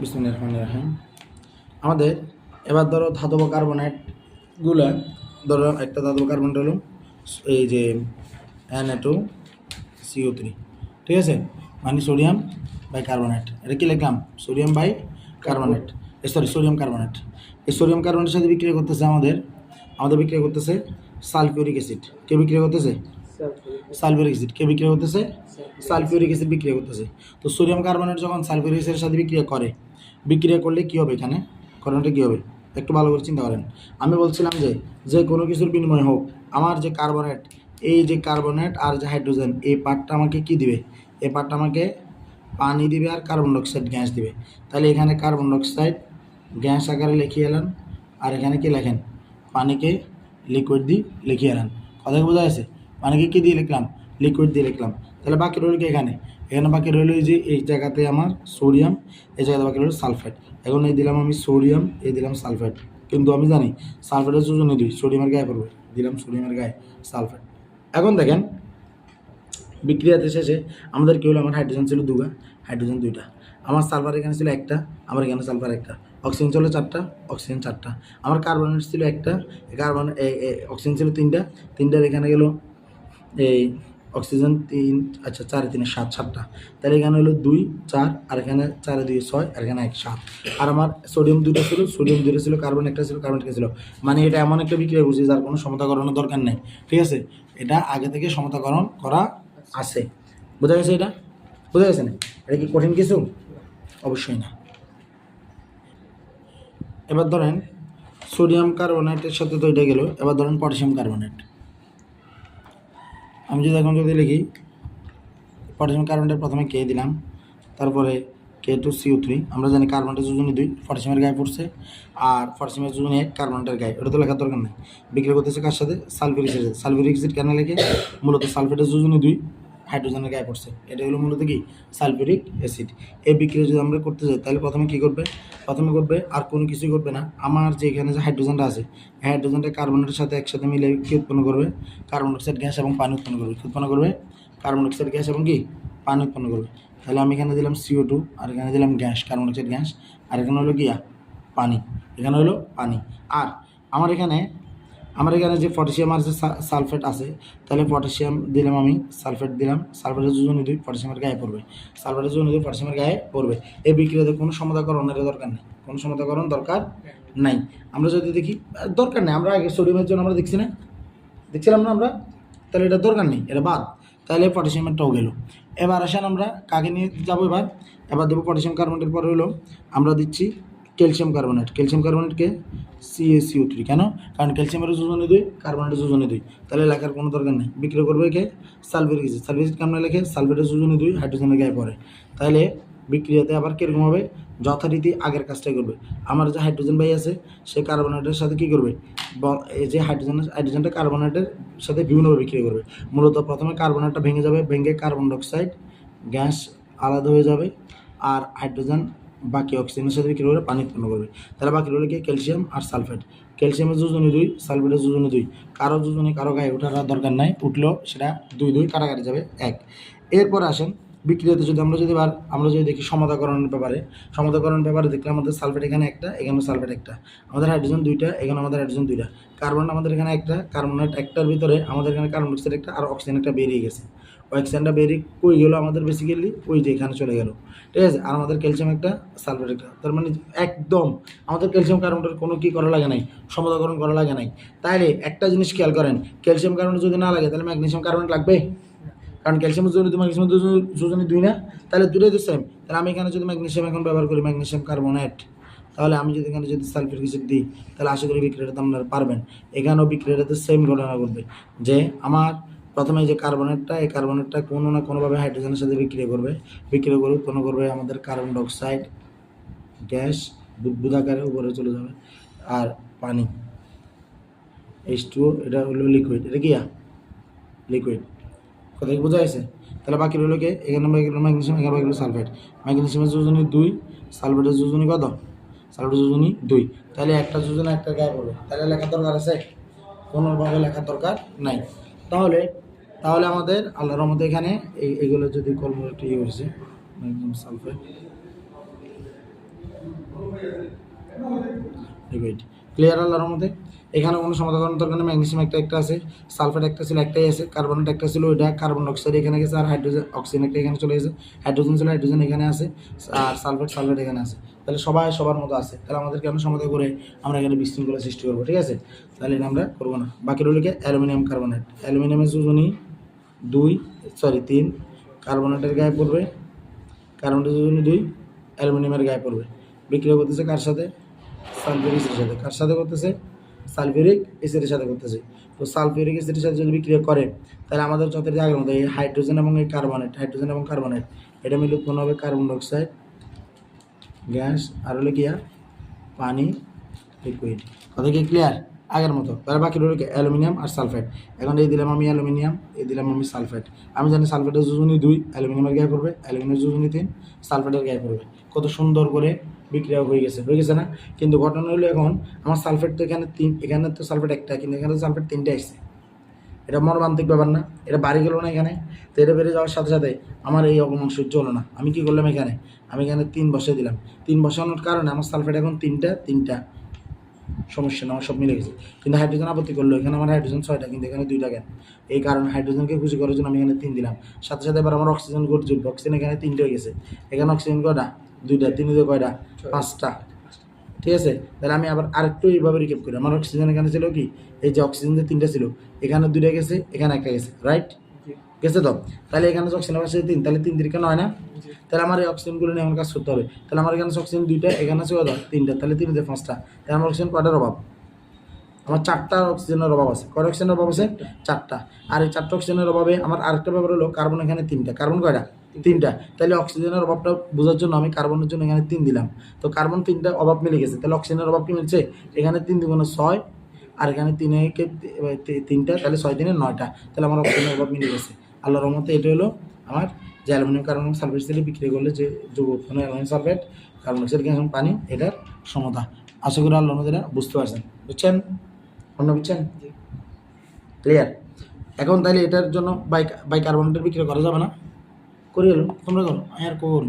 বিসমুল্লাহ আমাদের এবার ধরো ধাতব কার্বনেটগুলো ধরো একটা ধাতব কার্বনেট হলো এই যে এন টু সিও থ্রি ঠিক আছে? মানে সোডিয়াম বাই কার্বনেট এটা কি লিখলাম? Sodium bicarbonate sorry sodium carbonate এই সোডিয়াম কার্বনেটের সাথে বিক্রিয়া করতেছে আমাদের আমাদের বিক্রিয়া করতেছে সালফিউরিক অ্যাসিড কে বিক্রিয়া করতেছে? সালফিউরিক অ্যাসিড কে বিক্রিয়া করতেছে? সালফিউরিক অ্যাসিড বিক্রিয়া করতেছে। তো সোডিয়াম কার্বনেট যখন সালফিউরিক অ্যাসিডের সাথে বিক্রিয়া করে বিক্রিয়া করলে কী হবে এখানে? ঘটনাটা কী হবে? একটু ভালো করে চিন্তা করেন। আমি বলছিলাম যে যে কোনো কিছুর বিনিময় হোক আমার যে কার্বনেট এই যে কার্বনেট আর যে হাইড্রোজেন এই পার্টটা আমাকে কি দিবে? এই পার্টটা আমাকে পানি দিবে আর কার্বন ডাইঅক্সাইড গ্যাস দিবে। তাহলে এখানে কার্বন ডাইঅক্সাইড গ্যাস আকারে লিখিয়ে এলেন। আর এখানে কি লেখেন? পানিকে লিকুইড দিয়ে লিখিয়ে এলেন। কথা বোঝা যাচ্ছে পানিকে কী দিয়ে লিখলাম? লিকুইড দিয়ে লিখলাম। তাহলে বাকি রইল কি এখানে? এখানে বাকি রইল যে, এই জায়গাতে আমার সোডিয়াম এই জায়গাতে বাকি রইল সালফেট এখন এই দিলাম আমি সোডিয়াম এই দিলাম সালফেট কিন্তু আমি জানি সালফেটের যোজনে দিই সোডিয়ামের গায়ে পড়বে। দিলাম সোডিয়ামের গায়ে সালফেট এখন দেখেন, বিক্রিয়াতে শেষে আমাদের কী হলো? আমার হাইড্রোজেন ছিল দুগা হাইড্রোজেন দুইটা। আমার সালফার এখানে ছিল একটা, আমার এখানে সালফার একটা। অক্সিজেন ছিল চারটা অক্সিজেন চারটা। আমার কার্বনের ছিল একটা কার্বন অক্সিজেন ছিল তিনটা। তিনটার এখানে গেল এই অক্সিজেন তিন আচ্ছা চারে, তিনে সাত, সাতটা। তাহলে এখানে হলো দুই, চার, আর এখানে চারে দুই, ছয়, আর এখানে এক, সাত। আর আমার সোডিয়াম দুটো ছিল সোডিয়াম দুটো ছিল কার্বন একটা ছিল কার্বন একটা ছিল। মানে এটা এমন একটা বিক্রিয়া করছে যার কোনো সমতাকরণের দরকার নেই। ঠিক আছে? এটা আগে থেকে সমতাকরণ করা আছে। বোঝা গেছে এটা? বোঝা গেছে না? এটা কি কঠিন কিছু? অবশ্যই না। এবার ধরেন সোডিয়াম কার্বনেটের সাথে তো এটা গেল, এবার ধরেন পটাশিয়াম কার্বনেট আমি যদি এখন যদি লিখি পটাশিয়াম কার্বনটা প্রথমে কে দিলাম, তারপরে কে টু সিও থ্রি আমরা জানি কার্বনটা যোজনী দুই পটাশিয়ামের গায়ে পড়ছে, আর পটাশিয়ামের যোজনী এক কার্বনটার গায়ে। ওটা তো লেখার দরকার নেই। বিক্রি করতেছে কার সাথে? সালফিউরিক অ্যাসিড সালফিউরিক অ্যাসিড কেন লেখে? মূলত সালফেটের যোজনী দুই হাইড্রোজেনের গায়ে পড়ছে। এটা হলো মূলত কি? Sulphuric acid. এই বিক্রিয়া যদি আমরা করতে যাই, তাহলে প্রথমে কী করবে? প্রথমে করবে, আর কোনো কিছুই করবে না। আমার যে এখানে যে হাইড্রোজেনটা আছে হাইড্রোজেনটা কার্বনের সাথে একসাথে মিলে কী উৎপন্ন করবে? কার্বন ডাইঅক্সাইড গ্যাস এবং পানি উৎপন্ন করবে। উৎপন্ন করবে? কার্বন ডাইঅক্সাইড গ্যাস এবং কি? পানি উৎপন্ন করবে। তাহলে আমি এখানে দিলাম সিও টু আর এখানে দিলাম গ্যাস, কার্বন ডাইঅক্সাইড গ্যাস। আর এখানে হলো গিয়া পানি। এখানে হলো পানি। আর আমার এখানে আমার এখানে যে পটাশিয়াম সা- সালফেট আছে, তাহলে পটাশিয়াম দিলাম আমি, সালফেট দিলাম, সালফেটের যোজনী দুই পটাশিয়ামের গায়ে পড়বে। সালফেটের যোজনী দুই পটাশিয়ামের গায়ে পড়বে। এই বিক্রিয়াতে কোনো সমতাকরণের দরকার নেই। কোনো সমতাকরণ দরকার নাই। আমরা যদি দেখি দরকার নেই। আমরা আগে সোডিয়ামের জন্য আমরা দেখছি না। দেখছিলাম না আমরা? তাহলে এটা দরকার নেই, এটা বাদ। তাহলে পটাশিয়ামেরটাও গেল। এবার আসেন আমরা কাকে নিয়ে যাব এবার? এবার দেবো পটাশিয়াম কার্বনেটের পরে হলো, আমরা দিচ্ছি calcium carbonate. Calcium কার্বনেটকে C A C O three কেন? কারণ ক্যালসিয়ামের যোজনে দুই, কার্বনেটের যোজনে দুই। তাহলে লেখার কোনো দরকার নেই। বিক্রি করবে কে? অ্যাসিড। সালফিউরিক অ্যাসিড কেমন লেখে? সালফেটের যোজনে দুই, হাইড্রোজেনের গায়ে পড়ে। তাহলে বিক্রিয়াতে আবার কীরকম হবে? যথারীতি আগের কাজটাই করবে। আমার যে হাইড্রোজেন ভাই আছে, সে কার্বনেটের সাথে কী করবে? এই যে হাইড্রোজেন, হাইড্রোজেনটা কার্বনেটের সাথে বিভিন্নভাবে বিক্রিয়া করবে। মূলত প্রথমে কার্বনেটটা ভেঙে যাবে, ভেঙে কার্বন ডাইঅক্সাইড, গ্যাস আলাদা হয়ে যাবে, আর হাইড্রোজেন বাকি অক্সিজেনের সাথে বিক্রি করে পানি উৎপন্ন করবে। তাহলে বাকি রইল কি? ক্যালসিয়াম আর সালফেট ক্যালসিয়ামের যোজনী দুই সালফেটের যোজনী দুই। কারও যোজনী কারও গায়ে ওঠার দরকার নাই উঠল সেটা দুই দুই কাটাকাটি যাবে এক। এরপর আসেন বিক্রিয়াতে যদি আমরা যদি বার আমরা যদি দেখি সমতাকরণের ব্যাপারে। সমতাকরণের ব্যাপারে দেখলে আমাদের সালফেট এখানে একটা এখানে সালফেট একটা। আমাদের হাইড্রোজেন দুইটা এখানে আমাদের হাইড্রোজেন দুইটা। কার্বন আমাদের এখানে একটা কার্বনেট একটার ভিতরে আমাদের এখানে কার্বন ডাইঅক্সাইড একটা আর অক্সিজেন একটা বেরিয়ে গেছে। অক্সিজেনটা বেরিয়ে কই গেলো আমাদের বেসিক্যালি ওই যে এখানে চলে গেল। ঠিক আছে? আর আমাদের ক্যালসিয়াম একটা সালফেট একটা। তার মানে একদম আমাদের ক্যালসিয়াম কার্বনটার কোনো কি করা লাগে নাই সমতাকরণ করা লাগে নাই। তাইলে একটা জিনিস খেয়াল করেন ক্যালসিয়াম কার্বন যদি না লাগে তাহলে ম্যাগনেশিয়াম কার্বন লাগবে? কারণ ক্যালসিয়ামের জন্য তো ম্যাগনেসিয়াম যোজনী দুই না? তাহলে দুটোই তো সেম তাহলে আমি এখানে যদি ম্যাগনেশিয়াম এখন ব্যবহার করি ম্যাগনেশিয়াম কার্বনেট তাহলে আমি যদি এখানে যদি সালফেট কিছু দিই, তাহলে আশা করি বিক্রিয়াটা আপনারা পারবেন। এখানেও বিক্রিয়াটাতে সেম ঘটনা ঘটবে যে আমার প্রথমে যে কার্বনেটটা, এই কার্বনেটটা কোনো না কোনোভাবে হাইড্রোজেনের সাথে বিক্রিয়া করবে। বিক্রিয়া করে উৎপন্ন করবে আমাদের কার্বন ডাইঅক্সাইড, গ্যাস বুদবুদ আকারে উপরে চলে যাবে। আর পানি এইচ টু এটা হলো লিকুইড এটা কি লিকুইড কথা কি বোঝা গেছে? তাহলে বাকি রইল কে? এখানে ম্যাগনেসিয়াম এখানে বাকি সালফেট ম্যাগনেসিয়ামের যোজনী দুই সালফেটের যোজনী কত? সালফেটের যোজনী দুই। তাহলে একটা যোজনা একটা গায়ে পড়বে। তাহলে লেখার দরকার আছে? কোনোভাবে লেখার দরকার নাই। তাহলে তাহলে আমাদের আল্লাহর রহমতে এখানে এগুলো যদি কলম একটু ইয়ে হয়েছে ম্যাগনেসিয়াম সালফেট ক্লিয়ার আল্লাহর মধ্যে এখানে কোনো সমাধান দরকার নেই ম্যাগনেসিয়াম একটা একটা আছে সালফেট একটা ছিল, একটাই আছে কার্বনেট একটা ছিল, ওইটা কার্বন অক্সাইড এখানে গেছে, আর হাইড্রোজেন অক্সিজেন একটা এখানে চলে গেছে। হাইড্রোজেন ছিল হাইড্রোজেন এখানে আছে, আর সালফেট সালফেট এখানে আছে। তাহলে সবাই সবার মতো আছে, তাহলে আমাদের কেন সমাধান করে আমরা এখানে বিশৃঙ্খলা সৃষ্টি করব, ঠিক আছে? তাহলে এটা আমরা করব না। বাকি রইল কি? অ্যালুমিনিয়াম কার্বনেট অ্যালুমিনিয়ামের যোজনী দুই সরি তিন। কার্বনেটের গায়ে পড়বে। কার্বনেটের যোজনী দুই অ্যালুমিনিয়ামের গায়ে পড়বে। বিক্রিয়া করতেছে কার সাথে? সালফিউরিক অ্যাসিডের সাথে। কার সাথে করতেছে? সালফিউরিক এসিডের সাথে করতেছে। তো সালফিউরিক অ্যাসিডের সাথে যদি বিক্রিয়া করে, তাহলে আমাদের যত আগের মতো এই হাইড্রোজেন এবং এই কার্বনেট হাইড্রোজেন এবং কার্বনেট এটা মিলে উৎপন্ন হবে কার্বন ডাইঅক্সাইড গ্যাস আর হলো কি পানি লিকুইড কথা কি ক্লিয়ার আগের মতো। তাহলে বাকি রইল অ্যালুমিনিয়াম আর সালফেট। এখন এই দিলাম আমি অ্যালুমিনিয়াম, এই দিলাম আমি সালফেট। আমি জানি সালফেটের যোজনী দুই, অ্যালুমিনিয়ামের গায়ে পড়বে, অ্যালুমিনিয়ামের যোজনী তিন, সালফেটের গায়ে পড়বে। কত সুন্দর করে বিক্রিয়া হয়ে গেছে হয়ে গেছে না? কিন্তু ঘটনা হলো এখন, আমার সালফেট তো এখানে তিন, এখানে তো সালফেট একটা, কিন্তু এখানে সালফেট তিনটে আসছে। এটা মর্মান্তিক ব্যাপার না, এটা বাড়ি গেল না এখানে, তো এটা বেড়ে যাওয়ার সাথে সাথে আমার এই অপমান সহ্য হলো না। আমি কি করলাম এখানে? আমি এখানে তিন বসে দিলাম। তিন বসানোর কারণে আমার সালফেট এখন তিনটা তিনটা। সমস্যা না আমার সব মিলে গেছে। কিন্তু হাইড্রোজেন আপত্তি করল এখানে আমার হাইড্রোজেন ছয়টা কিন্তু এখানে দুইটা কেন এই কারণে হাইড্রোজেনকে খুশি করার জন্য আমি এখানে তিন দিলাম। সাথে সাথে এবার আমার অক্সিজেন ঘট জুটবে অক্সিজেন এখানে তিনটে হয়ে গেছে। এখানে অক্সিজেন কয়টা? দুইটা তিন দিয়ে কয়টা? পাঁচটা। ঠিক আছে? তাহলে আমি আবার আরেকটু এইভাবে রিকেপ করি। আমার অক্সিজেন এখানে ছিল কি? এই যে অক্সিজেন যে তিনটা ছিল এখানে দুইটা গেছে এখানে একটা গেছে রাইট গেছে তো? তাহলে এখানে অক্সিজেন আছে তিন, তাহলে তিন দিকে নয় না? তাহলে আমার এই অক্সিজেনগুলো নিয়ে আমার কাজ করতে হবে। তাহলে আমার এখানে অক্সিজেন দুইটা, এখানে আছে কত তিনটা। তাহলে তিন দিয়ে পাঁচটা। তাহলে আমার অক্সিজেন কয়টার অভাব? আমার চারটা অক্সিজেনের অভাব আছে। কয়টা অক্সিজেনের অভাব আছে? চারটা। আর এই চারটা অক্সিজেনের অভাবে আমার আরেকটা ব্যাপার হলো, কার্বন এখানে তিনটা। কার্বন কয়টা? তিনটা। তাহলে অক্সিজেনের অভাবটা বোঝার জন্য আমি কার্বনের জন্য এখানে তিন দিলাম। তো কার্বন তিনটা অভাব মিলে গেছে। তাহলে অক্সিজেনের অভাব কি মিলছে? এখানে তিন দুগুণে ছয়, আর এখানে তিনে তিনটা, তাহলে ছয় দিনে নয়টা। তাহলে আমার অক্সিজেনের অভাব মিলে গেছে। আল্লাহর রহমতে এটা হলো আমার যে অ্যালুমিনিয়াম কার্বন সালফেট থেকে বিক্রি করলে যে যৌগ উৎপন্ন অ্যালুমিনিয়াম সালফেট কার্বন অক্সাইড এবং পানি এটার সমতা। আশা করি আল্লাহর মধ্যে বুঝতে পারছেন। বুঝছেন? অন্য বুঝছেন? ক্লিয়ার এখন তাহলে এটার জন্য বাইক বাই কার্বন বিক্রি করা যাবে না? করি হলো তোমরা করো। আমি আর করুন।